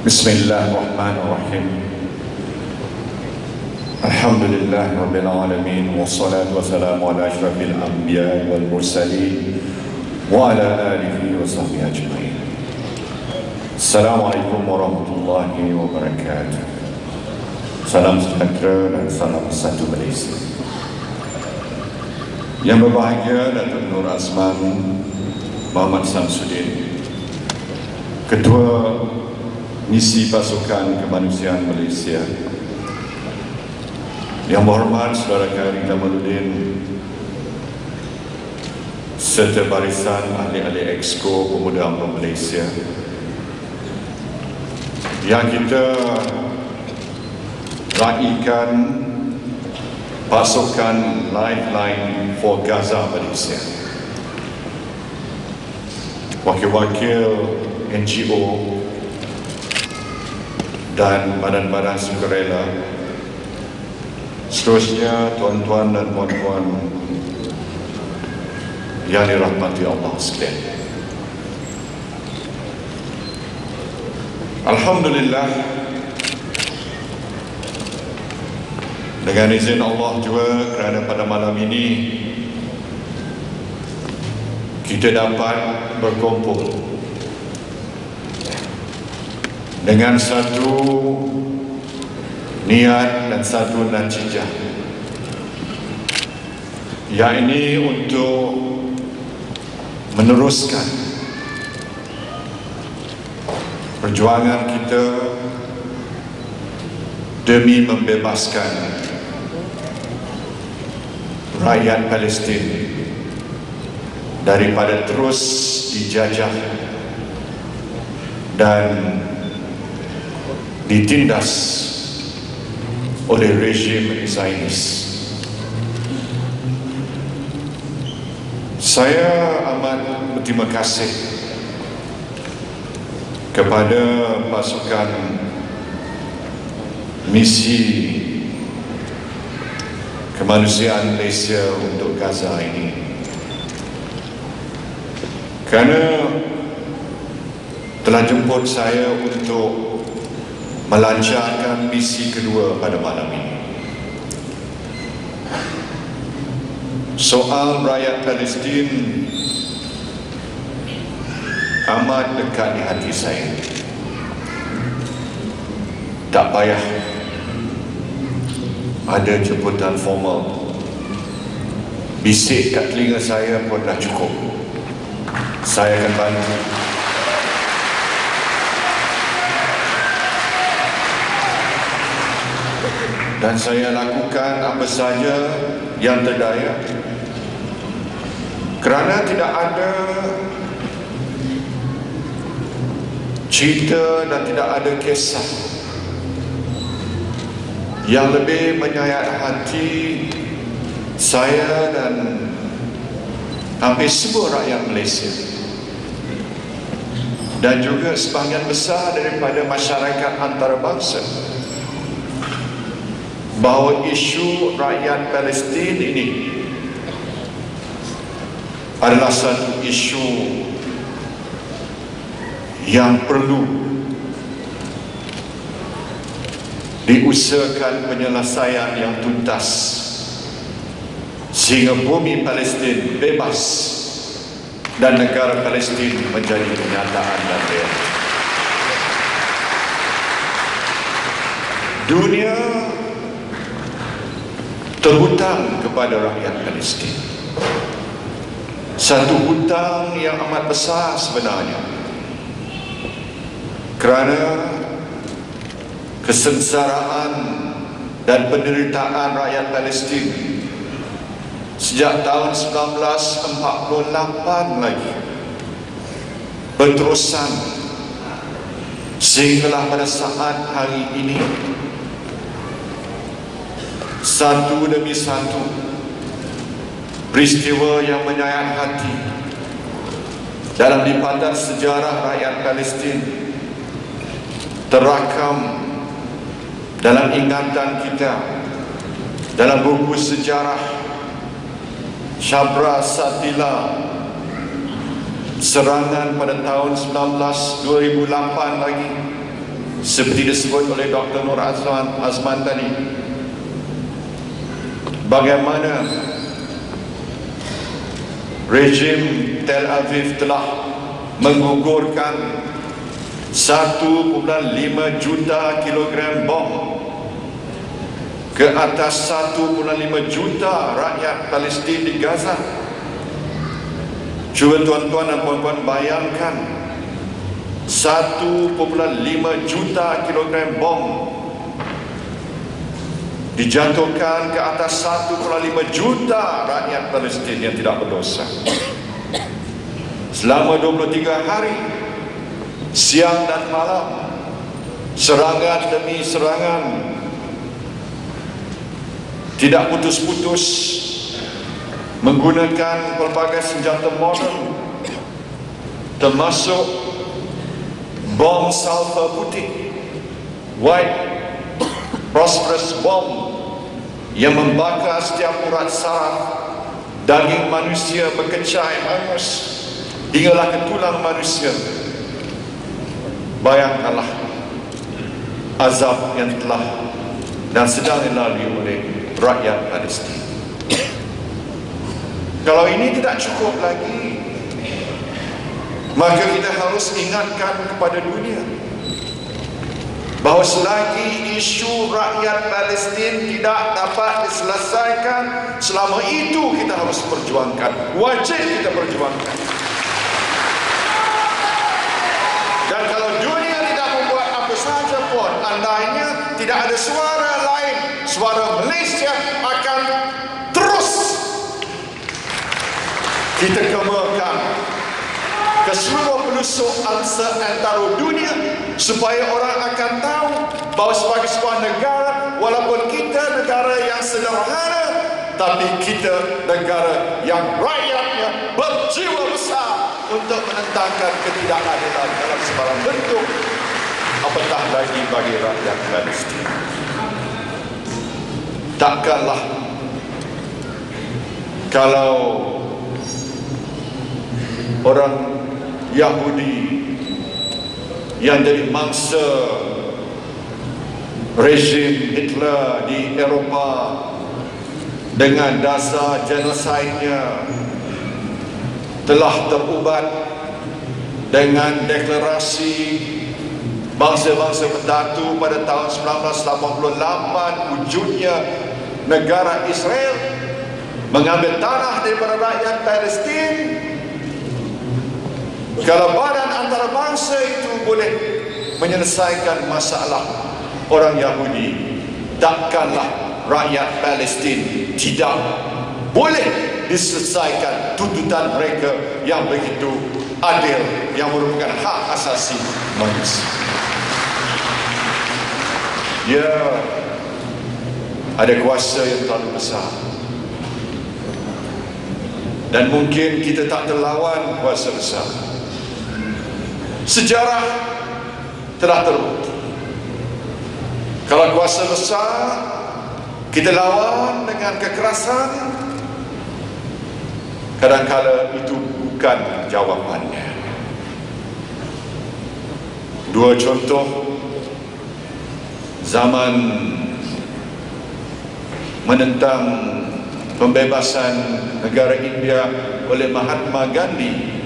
بسم الله الرحمن الرحيم. الحمد لله رب العالمين والصلاة والسلام على أشرف الأنبياء والمرسلين وعلى آله وصحبه أجمعين. السلام عليكم ورحمة الله وبركاته. Salam sejahtera dan salam satu Malaysia Yang berbahagia Datuk Nur Azman Muhammad Samsudin Ketua Misi Pasukan Kemanusiaan Malaysia. Yang berhormat Saudara Kari Jamaluddin serta barisan ahli-ahli Exco Pemuda UMNO Malaysia. Yang kita raikan pasukan Lifeline for Gaza Malaysia. Wakil-wakil NGO dan badan-badan sukarela seterusnya tuan-tuan dan puan-puan yang dirahmati Allah sekalian. Alhamdulillah dengan izin Allah juga kerana pada malam ini kita dapat berkumpul dengan satu niat dan satu natijah. Yang ini untuk meneruskan perjuangan kita demi membebaskan rakyat Palestin daripada terus dijajah dan ditindas oleh rejim Zionis. Saya amat berterima kasih kepada pasukan misi kemanusiaan Malaysia untuk Gaza ini kerana telah jemput saya untuk melancarkan misi kedua pada malam ini. Soal rakyat Palestin amat dekat di hati saya. Tak payah ada jemputan formal. Bisik kat telinga saya pun dah cukup. Saya akan bantu dan saya lakukan apa saja yang terdaya. Kerana tidak ada cerita dan tidak ada kisah yang lebih menyayat hati saya dan hampir semua rakyat Malaysia. Dan juga sebahagian besar daripada masyarakat antarabangsa bahawa isu rakyat Palestin ini adalah satu isu yang perlu diusahakan penyelesaian yang tuntas sehingga bumi Palestin bebas dan negara Palestin menjadi kenyataan dan real. Dunia terhutang kepada rakyat Palestin. Satu hutang yang amat besar sebenarnya. Kerana kesengsaraan dan penderitaan rakyat Palestin sejak tahun 1948 lagi berterusan sehinggalah pada saat hari ini satu demi satu peristiwa yang menyayat hati. Dalam lipatan sejarah rakyat Palestin. Terakam dalam ingatan kita. Dalam buku sejarah Shabra Satila serangan pada tahun 19 2008 lagi seperti disebut oleh Dr. Nur Azman, Azman tadi bagaimana rejim Tel Aviv telah menggugurkan 1.5 juta kilogram bom ke atas 1.5 juta rakyat Palestin di Gaza? Cuba tuan-tuan dan puan-puan bayangkan 1.5 juta kilogram bom dijatuhkan ke atas 1.5 juta rakyat Palestin yang tidak berdosa. Selama 23 hari siang dan malam serangan demi serangan tidak putus-putus menggunakan pelbagai senjata moden termasuk bom sulfur putih white prosperous bomb yang membakar setiap urat saraf daging manusia berkecai hangus hinggalah ke tulang manusia. Bayangkanlah azab yang telah dan sedang dilalui oleh rakyat Palestin. Kalau ini tidak cukup lagi Maka kita harus ingatkan kepada dunia bahawa selagi isu rakyat Palestin tidak dapat diselesaikan selama itu kita harus perjuangkan. Wajib kita perjuangkan. Dan kalau dunia tidak membuat apa saja pun andainya tidak ada suara lain suara Malaysia akan terus kita kemukakan ke seluruh pelusuk angsa antara dunia supaya orang akan tahu bahawa sebagai sebuah negara walaupun kita negara yang sederhana tapi kita negara yang rakyatnya berjiwa besar untuk menentangkan ketidakadilan dalam sebarang bentuk apatah lagi bagi rakyat Palestin. Takkanlah kalau orang Yahudi yang jadi mangsa rezim Hitler di Eropah dengan dasar genosidenya telah terubat dengan deklarasi bangsa-bangsa berdatu pada tahun 1988 wujudnya negara Israel mengambil tanah daripada rakyat Palestin kalau badan antarabangsa itu boleh menyelesaikan masalah orang Yahudi, takkanlah rakyat Palestin tidak boleh diselesaikan tuntutan mereka yang begitu adil yang merupakan hak asasi manusia. Ya, ada kuasa yang terlalu besar. Dan mungkin kita tak terlawan kuasa besar sejarah telah terbukti kalau kuasa besar kita lawan dengan kekerasan. Kadang-kala itu bukan jawapannya. Dua contoh. Zaman menentang pembebasan negara India oleh Mahatma Gandhi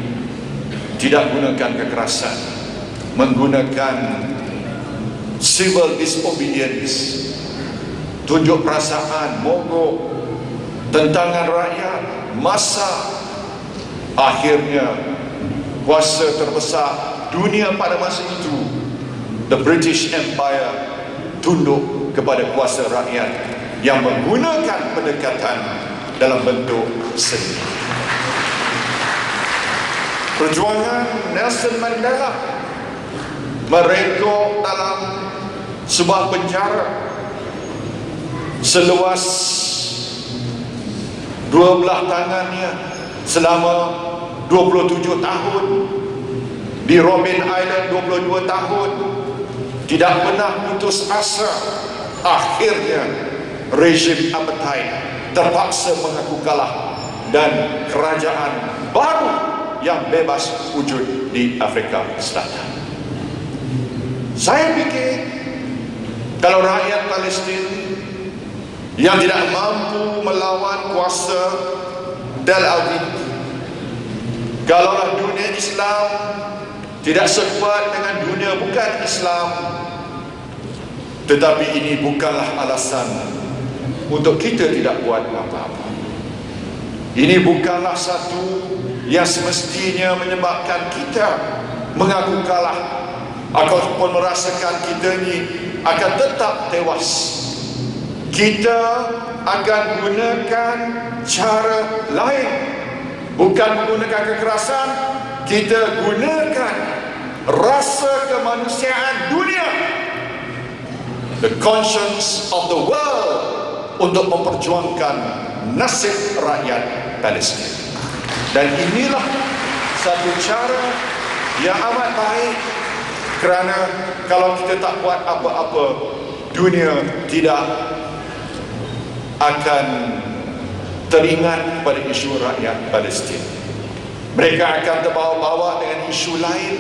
tidak gunakan kekerasan menggunakan civil disobedience tunjuk perasaan mogok tentangan rakyat masa akhirnya kuasa terbesar dunia pada masa itu the British Empire tunduk kepada kuasa rakyat yang menggunakan pendekatan dalam bentuk seni perjuangan Nelson Mandela mereka dalam sebuah penjara seluas dua belah tangannya selama 27 tahun. Di Robin Island 22 tahun tidak pernah putus asa. Akhirnya rejim apartheid terpaksa mengaku kalah dan kerajaan baru yang bebas wujud di Afrika Selatan. Saya fikir kalau rakyat Palestin yang tidak mampu melawan kuasa Del Aviv kalaulah dunia Islam tidak sekuat dengan dunia bukan Islam tetapi ini bukanlah alasan untuk kita tidak buat apa-apa ini bukanlah satu yang semestinya menyebabkan kita mengaku kalah ataupun merasakan kita ni akan tetap tewas. Kita akan gunakan cara lain. Bukan menggunakan kekerasan kita gunakan rasa kemanusiaan dunia. The conscience of the world untuk memperjuangkan nasib rakyat Palestin dan inilah satu cara yang amat baik kerana kalau kita tak buat apa-apa dunia tidak akan teringat pada isu rakyat Palestin. Mereka akan terbawa-bawa dengan isu lain.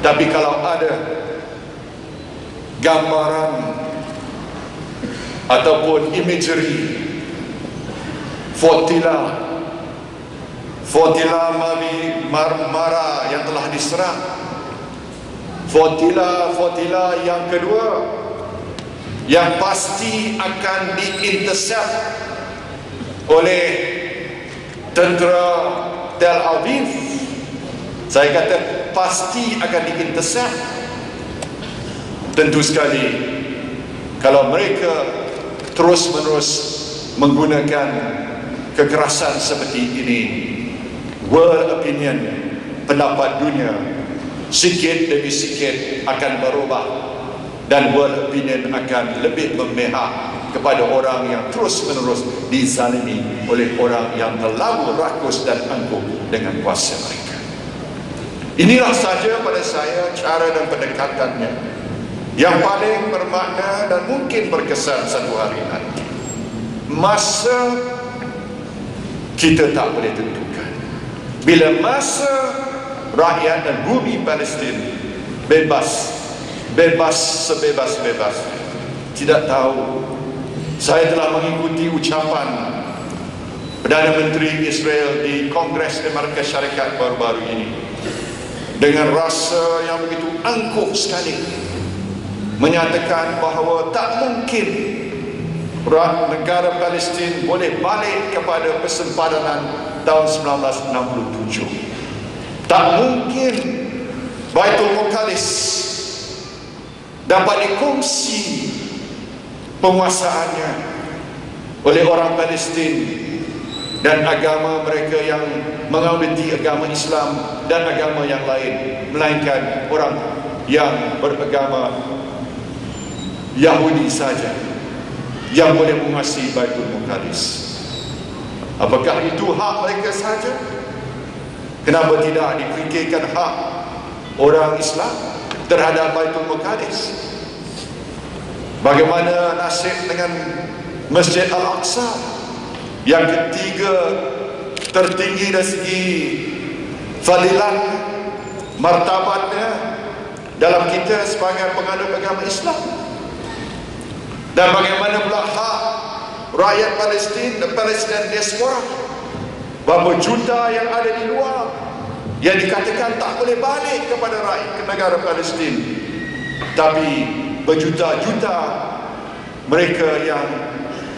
Tapi kalau ada gambaran ataupun imagery Fotila Fotila Mabi Marmara yang telah diserang. Fotila-fotila yang kedua yang pasti akan diintercept oleh tentera Tel Aviv. Saya kata pasti akan diintercept. Tentu sekali kalau mereka terus menerus menggunakan kekerasan seperti ini world opinion pendapat dunia sikit demi sikit akan berubah dan world opinion akan lebih memihak kepada orang yang terus menerus dizalimi oleh orang yang terlalu rakus dan angkuh dengan kuasa mereka. Inilah saja pada saya cara dan pendekatannya yang paling bermakna dan mungkin berkesan satu hari nanti masa kita tak boleh tentukan bila masa rakyat dan bumi Palestin bebas bebas sebebas-bebas tidak tahu. Saya telah mengikuti ucapan Perdana Menteri Israel di Kongres Amerika Syarikat baru-baru ini. Dengan rasa yang begitu angkuh sekali menyatakan bahawa tak mungkin negara Palestin boleh balik kepada persempadanan tahun 1967 tak mungkin Baitul Muqaddis dapat dikongsi penguasaannya oleh orang Palestin dan agama mereka yang mengauditi agama Islam dan agama yang lain melainkan orang yang beragama Yahudi saja yang boleh menguasai Baitul Muqaddis apakah itu hak mereka saja Kenapa tidak difikirkan hak orang Islam terhadap Baitul Muqaddis? Bagaimana nasib dengan Masjid Al-Aqsa yang ketiga tertinggi dari segi fadilat martabatnya dalam kita sebagai penganut agama Islam dan bagaimana pula hak rakyat Palestin dan Palestin diaspora Berapa juta yang ada di luar yang dikatakan tak boleh balik kepada rakyat ke negara Palestin. Tapi berjuta-juta mereka yang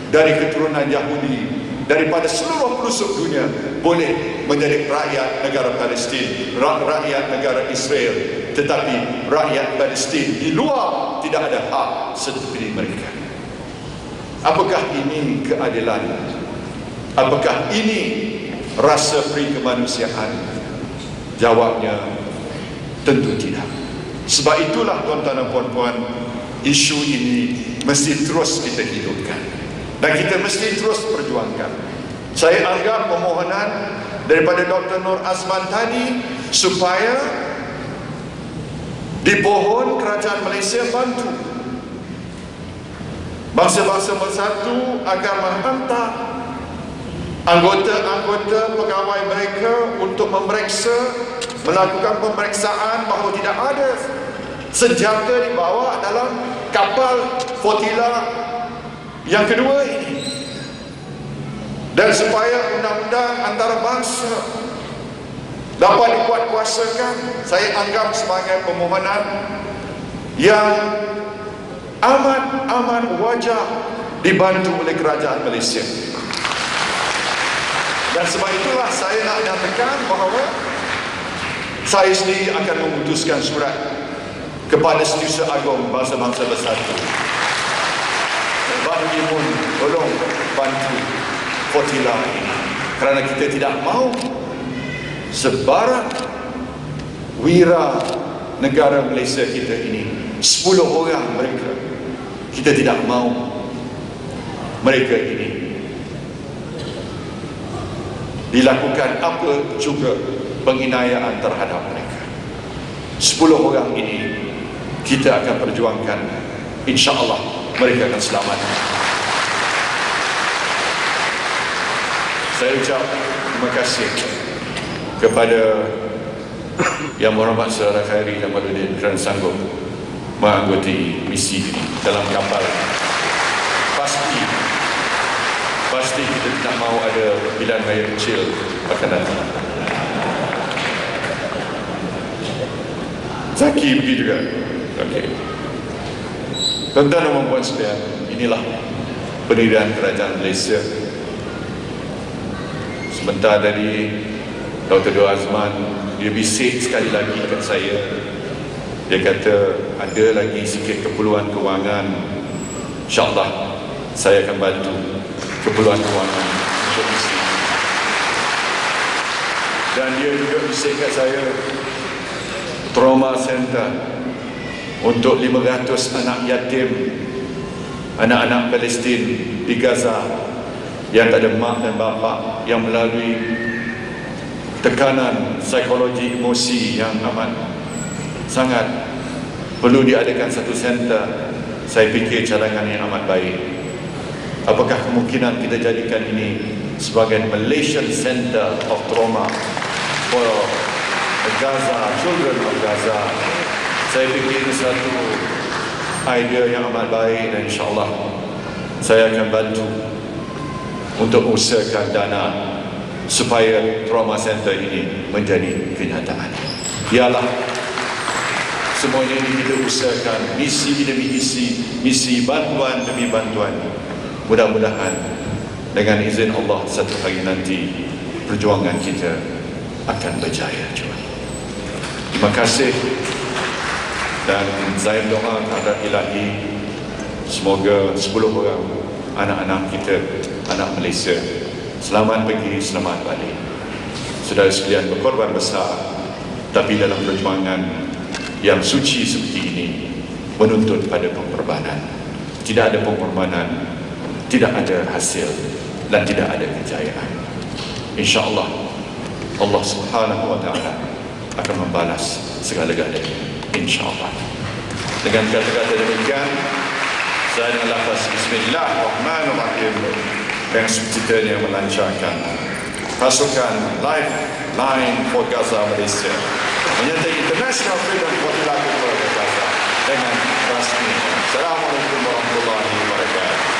dari keturunan Yahudi daripada seluruh pelosok dunia boleh menjadi rakyat negara Palestin, rakyat negara Israel. Tetapi rakyat Palestin di luar tidak ada hak seperti mereka. Apakah ini keadilan? Apakah ini rasa peri kemanusiaan jawabnya tentu tidak sebab itulah tuan-tuan dan puan-puan isu ini mesti terus kita hidupkan dan kita mesti terus perjuangkan saya anggap permohonan daripada Dr. Nur Azman tadi supaya di pohon kerajaan Malaysia bantu bangsa-bangsa bersatu agar menghantar anggota-anggota pegawai mereka untuk memeriksa melakukan pemeriksaan bahawa tidak ada senjata dibawa dalam kapal flotilla yang kedua ini. Dan supaya undang-undang antarabangsa dapat dikuat kuasakan saya anggap sebagai permohonan yang amat-amat wajah dibantu oleh kerajaan Malaysia. Dan sebab itulah saya nak nyatakan bahawa saya sendiri akan memutuskan surat kepada Setiausaha Agong Bangsa-Bangsa Bersatu Bang Jimun tolong bantu Fotila. Kerana kita tidak mahu sebarang wira negara Malaysia kita ini 10 orang mereka kita tidak mahu mereka ini dilakukan apa juga penginayaan terhadap mereka. 10 orang ini kita akan perjuangkan. insyaAllah mereka akan selamat. Saya ucap terima kasih kepada yang berhormat saudara Khairi Jamaluddin kerana sanggup menganggoti misi ini dalam kapal pasti pasti kita tidak mahu ada pilihan raya kecil akan datang Zaki pergi juga Okey. Tuan-tuan dan puan sekalian, inilah pendirian kerajaan Malaysia Sebentar tadi Dr. Dua Azman dia bisik sekali lagi kat saya dia kata ada lagi sikit keperluan kewangan. insyaAllah saya akan bantu keperluan kewangan. Untuk misi dan dia juga bisik kat saya trauma center untuk 500 anak yatim anak-anak Palestin di Gaza yang tak ada mak dan bapa yang melalui tekanan psikologi emosi yang amat sangat perlu diadakan satu center saya fikir cadangan yang amat baik. Apakah kemungkinan kita jadikan ini sebagai Malaysian Center of Trauma for Gaza, children of Gaza? Saya fikir ini satu idea yang amat baik dan insyaAllah saya akan bantu untuk mengusahakan dana supaya trauma center ini menjadi kenyataan. Ialah semuanya ini kita usahakan misi demi misi, misi bantuan demi bantuan. Mudah-mudahan dengan izin Allah satu hari nanti perjuangan kita akan berjaya juga. Terima kasih dan saya berdoa kepada ilahi semoga 10 orang anak-anak kita anak Malaysia selamat pergi selamat balik saudara sekalian berkorban besar tapi dalam perjuangan yang suci seperti ini menuntut pada pengorbanan. Tidak ada pengorbanan tidak ada hasil dan tidak ada kejayaan. Insyaallah Allah Subhanahu wa taala akan membalas segala-galanya insyaallah. Dengan kata-kata demikian saya dengan lafaz Bismillahirrahmanirrahim yang subtitlenya melancarkan pasukan Lifeline for Gaza Malaysia menyertai International Freedom for Gaza dengan rasmi. Assalamualaikum warahmatullahi wabarakatuh.